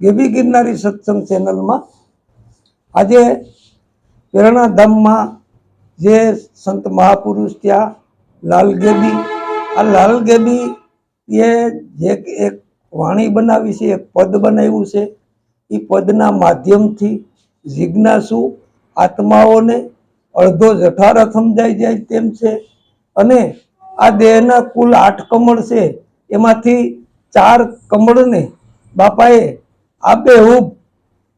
ગેબી ગિરનારી સત્સંગ ચેનલમાં આજે પ્રેરણાધામમાં જે સંત મહાપુરુષ ત્યાં લાલ ગેબી આ લાલ ગેબી એ જે એક વાણી બનાવી છે, એક પદ બનાવ્યું છે એ પદના માધ્યમથી જિજ્ઞાસુ આત્માઓને અડધો જઠારા સમજાઈ જાય તેમ છે અને આ દેહના કુલ આઠ કમળ છે, એમાંથી ચાર કમળને બાપાએ આબેહૂબ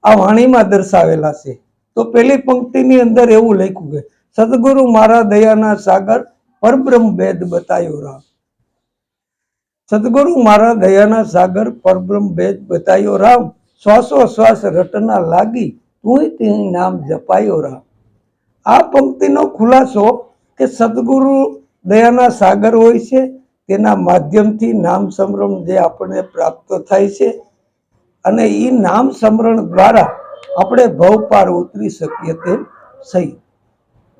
આ વાણીમાં દર્શાવેલા છે. તો પેલી પંક્તિની અંદર એવું લખ્યું કે સદગુરુ મારા દયાના સાગર પરબ્રહ્મ ભેદ બતાયો રામ. સદગુરુ મારા દયાના સાગર પરબ્રહ્મ ભેદ બતાયો રામ. શ્વાસો શ્વાસ રટના લાગી તું તે નામ જપાયો રામ. આ પંક્તિનો ખુલાસો કે સદગુરુ દયાના સાગર હોય છે, તેના માધ્યમથી નામ સંભ્રમ જે આપણને પ્રાપ્ત થાય છે અને એ નામ સમરણ દ્વારા આપણે ભવ પાર ઉતરી શકીએ તેમ સહી.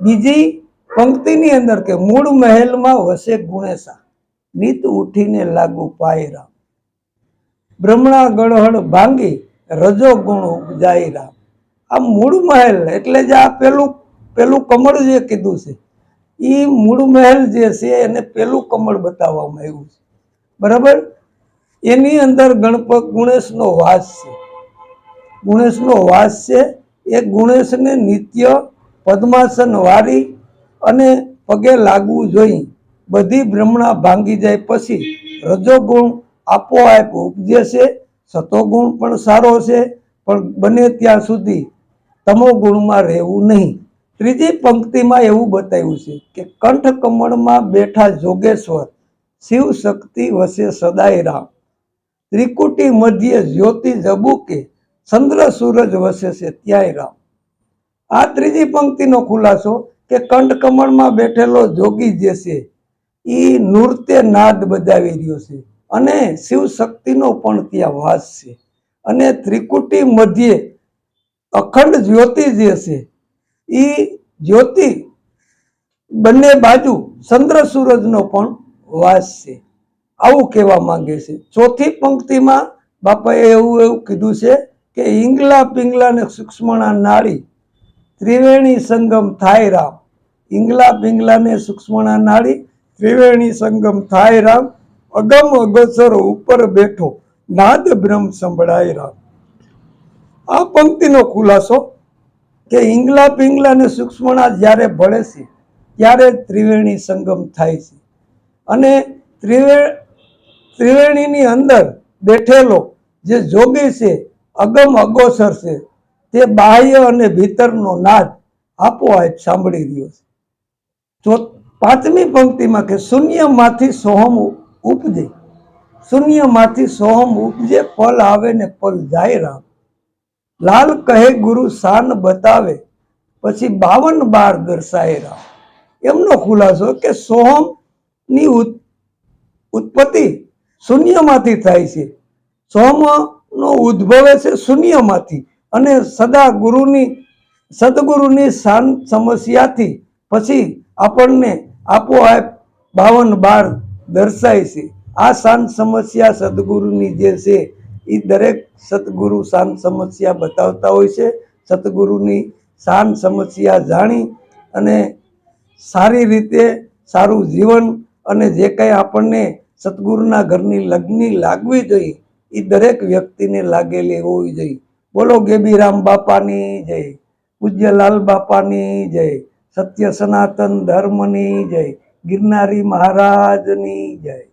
બીજી, પંક્તિની અંદર કે મૂળ મહેલમાં વસે ગુણેશા. નીત ઉઠીને લાગુ પાય રામ. બ્રહ્મણા ગળહળ ભાંગી રજો ગુણ ઉપજાય રામ. આ મૂળ મહેલ એટલે જ આ પેલું પેલું કમળ જે કીધું છે એ મૂળ મહેલ જે છે એને પેલું કમળ બતાવવામાં આવ્યું છે. બરાબર? એની અંદર ગણપત ગુણેશનો વાસ છે. ગુણેશનો વાસ છે, એ ગુણેશને નિત્ય પદ્માસન વારી અને પગે લાગવું જોઈએ બધી ભ્રમણા ભાંગી જાય પછી રજોગુણ આપોઆપ ઉપજે છે સતોગુણ પણ સારો છે, પણ બને ત્યાં સુધી તમો ગુણમાં રહેવું નહીં. ત્રીજી પંક્તિમાં એવું બતાવ્યું છે કે કંઠ કમળમાં બેઠા જોગેશ્વર શિવ શક્તિ વસે સદાય રામ. ત્રિકુટી મધ્ય જ્યોતિ જબુકે ચંદ્ર સૂરજ વસે છે, ત્યાંય રામ. આ ત્રીજી પંક્તિનો ખુલાસો કે કંઠ કમળમાં બેઠેલો જોગી જે છે એ નૃત્ય નાદ બજાવી રહ્યો છે અને શિવ શક્તિનો પણ ત્યાં વાસ છે. અને ત્રિકુટી મધ્યે અખંડ જ્યોતિ જે છે એ જ્યોતિ બંને બાજુ ચંદ્ર સૂરજનો પણ વાસ છે. આવું કહેવા માંગે છે. ચોથી પંક્તિમાં બાપાએ એવું એવું કીધું છે કે ઈંગલા પિંગલા ને સૂક્ષ્મણા નાળી ત્રિવેણી સંગમ થાય રામ. ઈંગલા પિંગલા ને સૂક્ષ્મણા નાળી ત્રિવેણી સંગમ થાય રામ. અગમ અગસર ઉપર બેઠો નાદ બ્રહ્મ સંભળાય રામ. આ પંક્તિનો ખુલાસો કે ઈંગલા પિંગલા ને સૂક્ષ્મણા જ્યારે ભળે છે, ત્યારે ત્રિવેણી સંગમ થાય છે. અને ત્રિવે ત્રિવેણીની અંદર બેઠેલો જે જોગી છે, અગમ અગોસર છે, તે બાહ્ય અને ભીતરનો નાદ આપોઆપ સાંભળી રહ્યો છે. જો પાંચમી પંક્તિમાં કે શૂન્યમાંથી સોહમ ઉપજે, શૂન્યમાંથી સોહમ ઉપજે પલ આવે ને પલ જાય રામ. લાલ કહે ગુરુ શાન બતાવે, પછી બાવન બાર દર્શાય રામ. એમનો ખુલાસો કે સોહમની ઉત્પત્તિ શૂન્યમાંથી થાય છે. સોમનો ઉદ્ભવે છે શૂન્યમાંથી અને સદા ગુરુની, સદગુરુની શાંત સમસ્યાથી પછી આપણને આપોઆપ બાવન બાર દર્શાય છે. આ શાંત સમસ્યા સદગુરુની જે છે, એ દરેક સદગુરુ શાંત સમસ્યા બતાવતા હોય છે. સદગુરુની શાંત સમસ્યા જાણી અને સારી રીતે સારું જીવન અને જે કંઈ આપણને સદગુરુના ઘરની લગ્ની લાગવી જોઈએ. એ દરેક વ્યક્તિને લાગેલી હોવી જોઈએ. બોલો ગેબીરામ બાપાની જય, પૂજ્યલાલ બાપાની જય, સત્ય સનાતન ધર્મની જય, ગિરનારી મહારાજની જય.